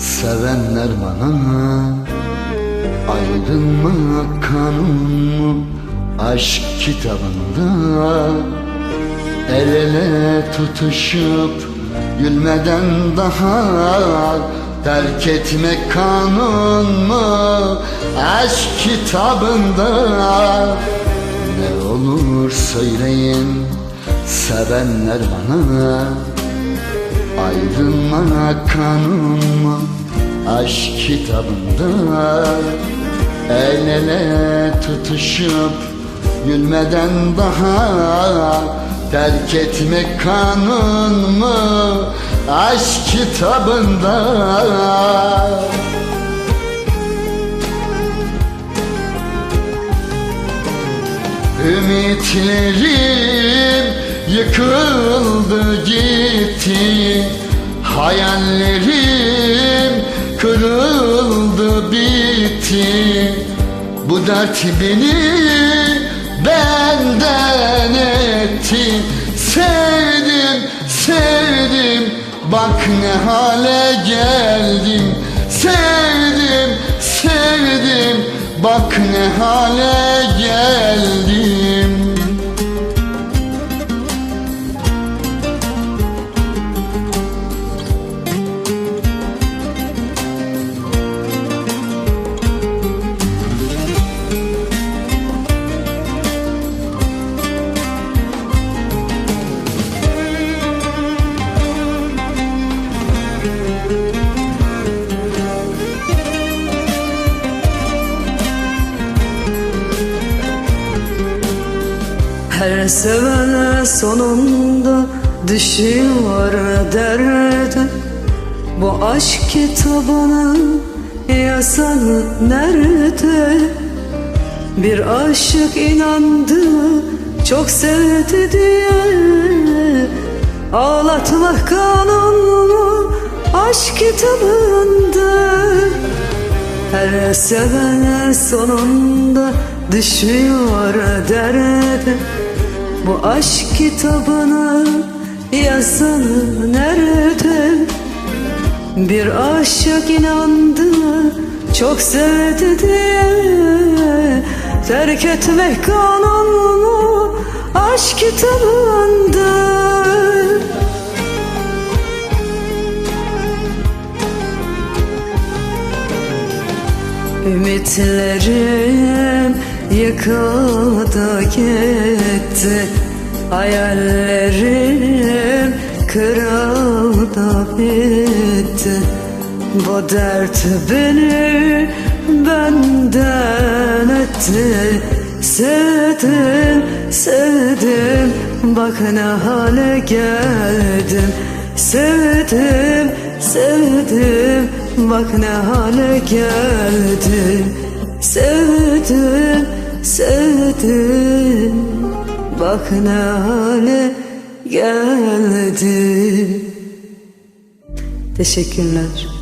Sevenler bana Aydınlık kanun Aşk kitabında El ele tutuşup Gülmeden daha Terk etmek kanun mu? Aşk kitabında Ne olur söyleyin. Sevenler bana Ayrılmak kanun mu? Aşk kitabında El ele tutuşup gülmeden daha Terk etmek kanun mu? Aşk kitabında Ümitlerim yıkıldı gitti Hayallerim bitti Bu dert beni benden etti. Sevdim, sevdim Bak ne hale geldim. Sevdim, sevdim Bak ne hale geldim Her sevene sonunda düşüyor derdi Bu aşk kitabının yazanı nerede? Bir aşık inandı çok sevdi diye. Ağlatmak kanunu aşk kitabında. Her sevene sonunda düşüyor derde. Bu aşk kitabını yazanı nerede? Bir aşık inandı çok sevdi diye. Terk etmek kanunu aşk kitabında Ümitlerim yıkıldı gitti Hayallerim kırıldı bitti. Bu dert beni benden etti. Sevdim, sevdim Bak ne hale geldim. Sevdim, sevdim Bak ne hale geldim. Sevdim, sevdim Bak ne hale geldim Teşekkürler.